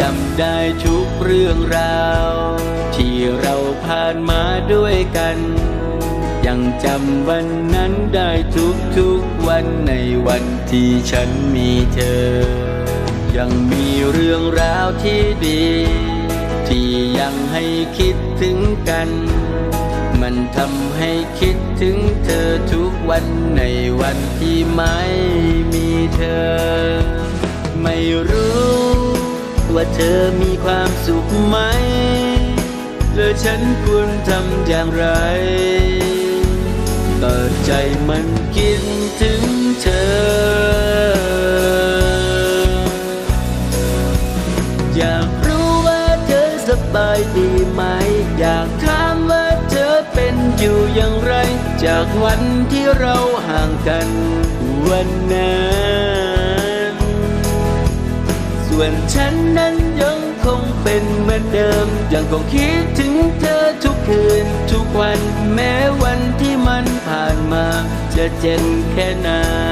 จำได้ทุกเรื่องราว ที่เราผ่านมาด้วยกัน ยังจำวันนั้นได้ทุกทุกวันในวันที่ฉันมีเธอ ยังมีเรื่องราวที่ดี ที่ยังให้คิดถึงกัน มันทำให้คิดถึงเธอทุกวันในวันที่ไม่ ว่าเธอมีความสุขไหม แล้วฉันควรทำอย่างไรก็ใจมันคิดถึงเธอ อยากรู้ว่าเธอสบายดีไหม อยากถามว่าเธอเป็นอยู่อย่างไร จากวันที่เราห่างกันวันนั้น ส่วนฉันนั้นยังคงเป็นเหมือนเดิม ยังคงคิดถึงเธอทุกคืน ทุกวันแม้วันที่มันผ่านมา จะเจ็บแค่ไหนคน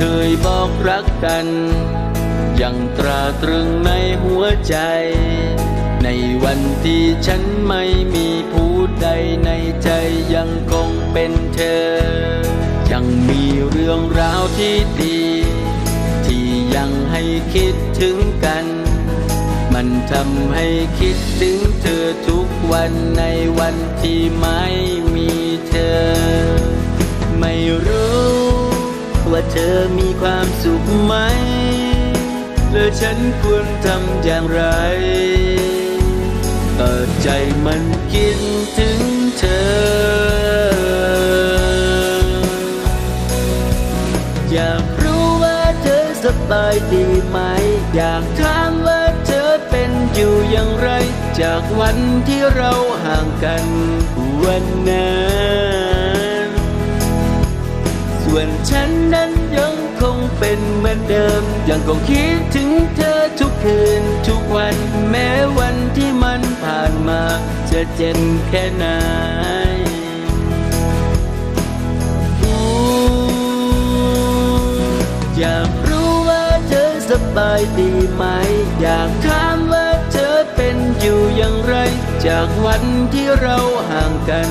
เคยบอกรักกัน ยังตราตรึงในหัวใจ ในวันที่ฉันไม่มีผู้ใดในใจยังคงเป็นเธอ ยังมีเรื่องราวที่ดี ที่ยังให้คิดถึงกัน มันทำให้คิดถึงเธอทุกวันในวันที่ไม่มีเธอ ไม่รู้ ว่าเธอมีความสุขไหม แล้วฉันควรทำอย่างไรเปิดใจมันคิดถึงเธอ อยากรู้ว่าเธอสบายดีไหม อยากถามว่าเธอเป็นอยู่อย่างไร จากวันที่เราห่างกันวันนั้น ส่วนฉันนั้นยังคงเป็นเหมือนเดิม ยังคงคิดถึงเธอทุกคืนทุกวันแม้วันที่มันผ่านมา จะเจ็บแค่ไหนอยากรู้ว่าเธอสบายดีไหม อยากถามว่าเธอเป็นอยู่อย่างไร จากวันที่เราห่างกัน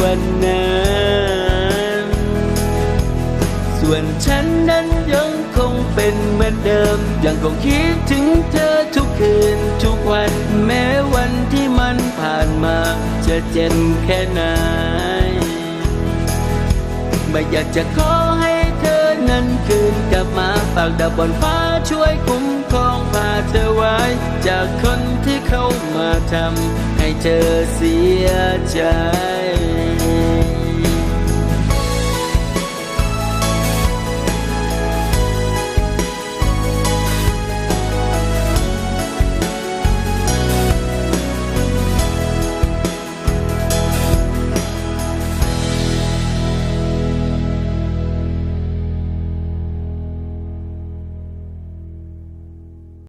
วันนั้น ส่วนฉันนั้นยังคงเป็นเหมือนเดิม ยังคงคิดถึงเธอทุกคืนทุกวัน แม้วันที่มันผ่านมา จะเจ็บแค่ไหน ไม่อยากจะขอให้เธอนั้นคืนกลับมาฝากดาวบนฟ้าช่วยคุ้มครองพาเธอไว้ จากคนที่เข้ามาทำให้เธอเสียใจ